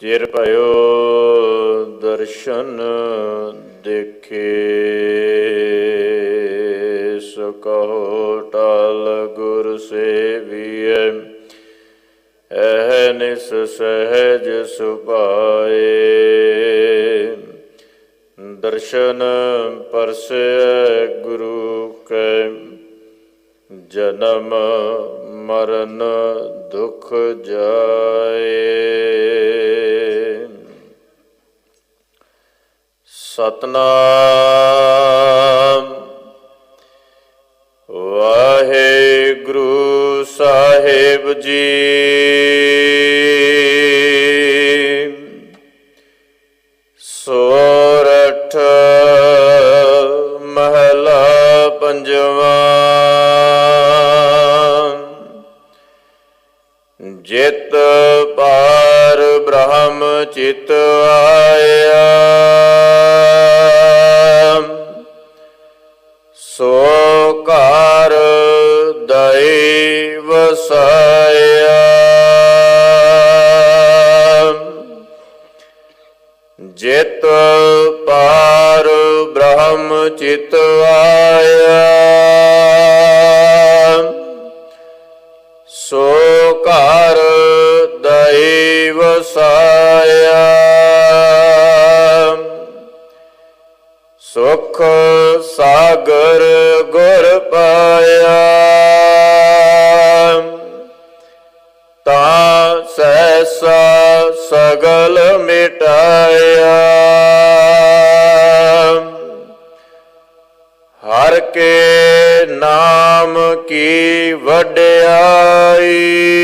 ਚਿਰ ਭਇਓ ਦਰਸ਼ਨ ਦੇਖੇ ਸੋ ਕਹੋ ਟਲ ਗੁਰ ਸੇਵੀਐ। ਐਹਨਿਸ ਸਹਿਜ ਸੁਭਾਏ। ਦਰਸ਼ਨ ਪਰਸੈ ਗੁਰੂ ਕੈ, ਜਨਮ ਮਰਨ ਦੁਖ ਜਾਏ। ਸਤਨਾਮ। ਵਾਹਿਗੁਰੂ ਸਾਹਿਬ ਜੀ। ਸੋਰਠ ਮਹਲਾ ਪੰਜਵਾਂ। ਜਿਤ ਪਾਰ ਬ੍ਰਹਮ ਚਿਤ ਆ ਵਸਾਇਆ। ਜਿਤ ਪਾਰ ਬ੍ਰਹਮ ਚਿਤ ਆਇਆ। ਸੋ ਘਰ ਦਈ ਵਸਾਇਆ। ਸੁਖ ਸਾਗਰ ਮਿਟਾਇਆ ਹਰ ਕੇ ਨਾਮ ਕੀ ਵਡਿਆਈ।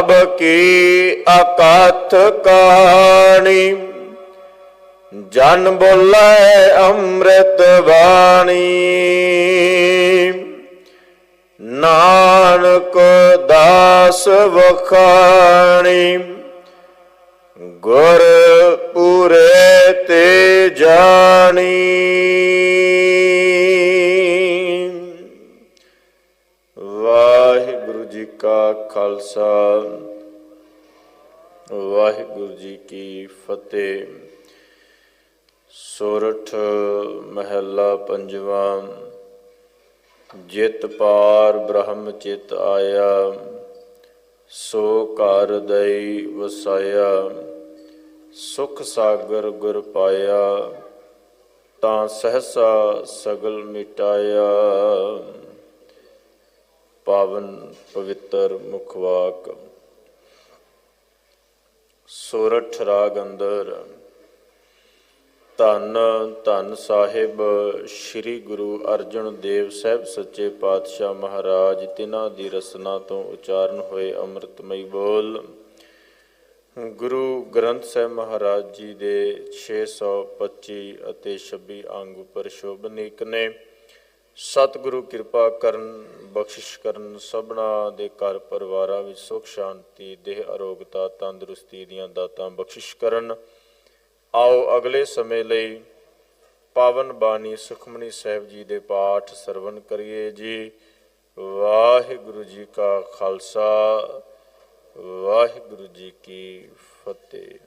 ਪ੍ਰਭ ਕੀ ਅਕਥ ਕਹਾਣੀ ਜਨ ਬੋਲੇ ਅੰਮ੍ਰਿਤ ਬਾਣੀ। ਨਾਨਕ ਦਾਸ ਵਖਾਣੀ। ਗੁਰ ਪੂਰੇ ਤੇ ਜਾਣੀ। ਖਾਲਸਾ। ਵਾਹਿਗੁਰੂ ਜੀ ਕੀ ਫਤਿਹ। ਸੋਰਠ ਮਹਿਲਾ ਪੰਜਵਾਂ। ਜਿਤ ਪਾਰ ਬ੍ਰਹਮ ਚਿਤ ਆਇਆ, ਸੋ ਘਰ ਦਈ ਵਸਾਇਆ। ਸੁਖ ਸਾਗਰ ਗੁਰ ਪਾਇਆ, ਤਾਂ ਸਹਸਾ ਸਗਲ ਮਿਟਾਇਆ। ਪਾਵਨ ਪਵਿੱਤਰ ਮੁਖਵਾਕ ਸੋਰਠ ਰਾਗ ਅੰਦਰ, ਧੰਨ ਧੰਨ ਸਾਹਿਬ, ਸ੍ਰੀ ਗੁਰੂ ਅਰਜਨ ਦੇਵ ਸਾਹਿਬ ਸੱਚੇ ਪਾਤਸ਼ਾਹ ਮਹਾਰਾਜ, ਤਿਨਾਂ ਦੀ ਰਸਨਾ ਤੋਂ ਉਚਾਰਨ ਹੋਏ ਅੰਮ੍ਰਿਤਮਈ ਬੋਲ। ਗੁਰੂ ਗ੍ਰੰਥ ਸਾਹਿਬ ਮਹਾਰਾਜ ਜੀ ਦੇ 625 ਅਤੇ 26 ਅੰਗ ਉੱਪਰ ਸ਼ੋਭਨੀਕ ਨੇ। ਸਤਿਗੁਰੂ ਕਿਰਪਾ ਕਰਨ, ਬਖਸ਼ਿਸ਼ ਕਰਨ ਸਭਨਾ ਦੇ ਘਰ ਪਰਿਵਾਰਾਂ ਵਿੱਚ ਸੁਖ, ਸ਼ਾਂਤੀ, ਦੇਹ, ਅਰੋਗਤਾ, ਤੰਦਰੁਸਤੀ ਦੀਆਂ ਦਾਤਾਂ ਬਖਸ਼ਿਸ਼ ਕਰਨ। ਆਓ ਅਗਲੇ ਸਮੇਂ ਲਈ ਪਾਵਨ ਬਾਣੀ ਸੁਖਮਨੀ ਸਾਹਿਬ ਜੀ ਦੇ ਪਾਠ ਸਰਵਣ ਕਰੀਏ ਜੀ। ਵਾਹਿਗੁਰੂ ਜੀ ਕਾ ਖਾਲਸਾ, ਵਾਹਿਗੁਰੂ ਜੀ ਕੀ ਫਤਿਹ।